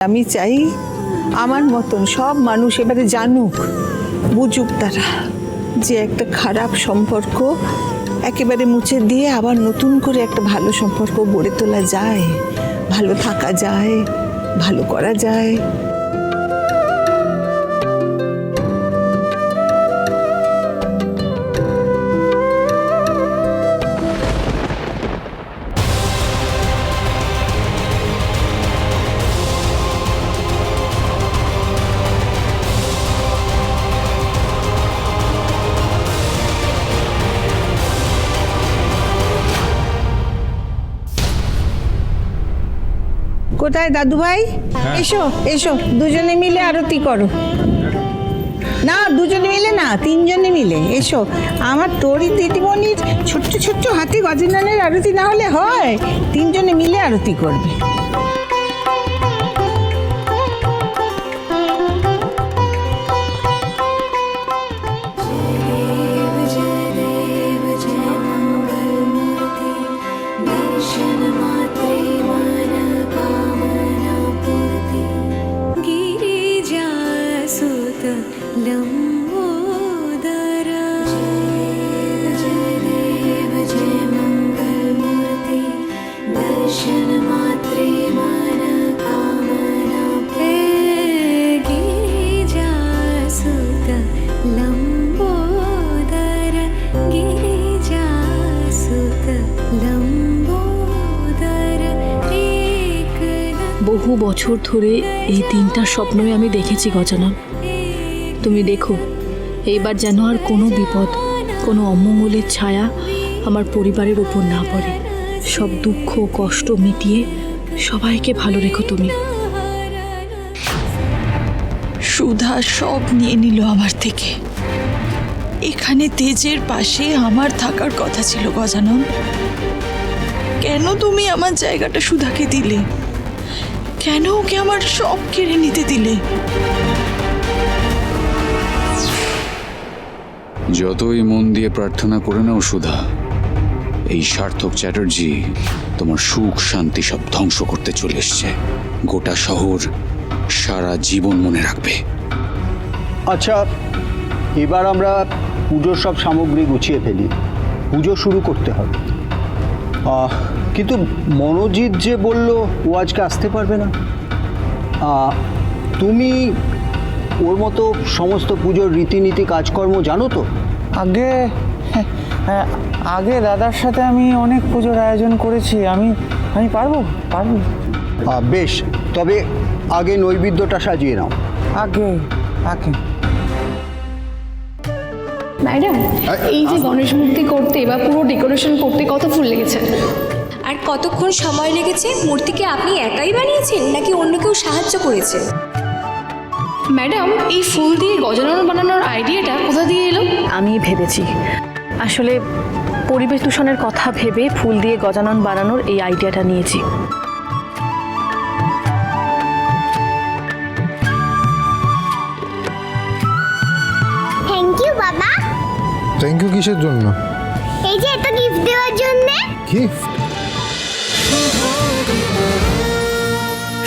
আমি চাই আমার মতন সব মানুষ এবারে জানুক, বুঝুক তারা যে একটা খারাপ সম্পর্ক একেবারে মুছে দিয়ে আবার নতুন করে একটা ভালো সম্পর্ক গড়ে তোলা যায়, ভালো থাকা যায়, ভালো করা যায়। কোথায় দাদু ভাই এসো এসো দুজনে মিলে আরতি করো। না দুজনে মিলে না তিনজনে মিলে এসো। আমার তোরই দিদিমণির ছোট্ট ছোট্ট হাতে গজেন্দ্রনের আরতি না হলে হয়। তিনজনে মিলে আরতি করবে। বহু বছর ধরে এই তিনটা স্বপ্নই আমি দেখেছি, গজানন। তুমি দেখো, এইবার যেন আর কোনো বিপদ, কোনো অমঙ্গলের ছায়া আমার পরিবারের ওপর না পড়ে। সব দুঃখ, কষ্ট মিটিয়ে সবাইকে ভালো রেখো তুমি। সুধা সব নিয়ে নিল আমার থেকে। এখানে তেজের পাশে আমার থাকার কথা ছিল, গজানন। কেন তুমি আমার জায়গাটা সুধাকে দিলে? কেন ওকে আমার সব কেড়ে নিতে দিলে? যতই মন দিয়ে প্রার্থনা করে নাও সুধা এই সার্থক চ্যাটার্জি তোমার সুখ শান্তি সব ধ্বংস করতে চলে এসছে। গোটা শহর সারা জীবন মনে রাখবে। আচ্ছা এবার আমরা পুজোর সব সামগ্রী গুছিয়ে ফেলি। পুজো শুরু করতে হবে। আহ, কিন্তু মনোজিৎ যে বলল ও আজকে আসতে পারবে না। তুমি ওর মতো সমস্ত পুজোর রীতিনীতি কাজকর্ম জানো তো? আগে হ্যাঁ, আগে দাদার সাথে আমি অনেক পুজোর আয়োজন করেছি। আমি আমি পারব? পারব। বেশ তবে আগে নৈবেদ্যটা সাজিয়ে নাও। আগে আগে। ম্যাডাম এই যে গণেশ মূর্তি করতে বা পুরো ডেকোরেশন করতে কত ফুল লেগেছে? কতক্ষণ সময় লেগেছে? মূর্তিকে আপনি একাই বানিয়েছেন নাকি অন্য কেউ সাহায্য করেছে? ম্যাডাম এই ফুল দিয়ে গজানন বানানোর আইডিয়াটা কোথা দিয়ে এলো? আমি ভেবেছি। আসলে পরিবেশ দূষণের কথা ভেবে ফুল দিয়ে গজানন বানানোর এই আইডিয়াটা নিয়েছি। থ্যাংক ইউ বাবা। থ্যাংক ইউ কিসের জন্য? এই যে এত গিফট দেওয়ার জন্য। গিফট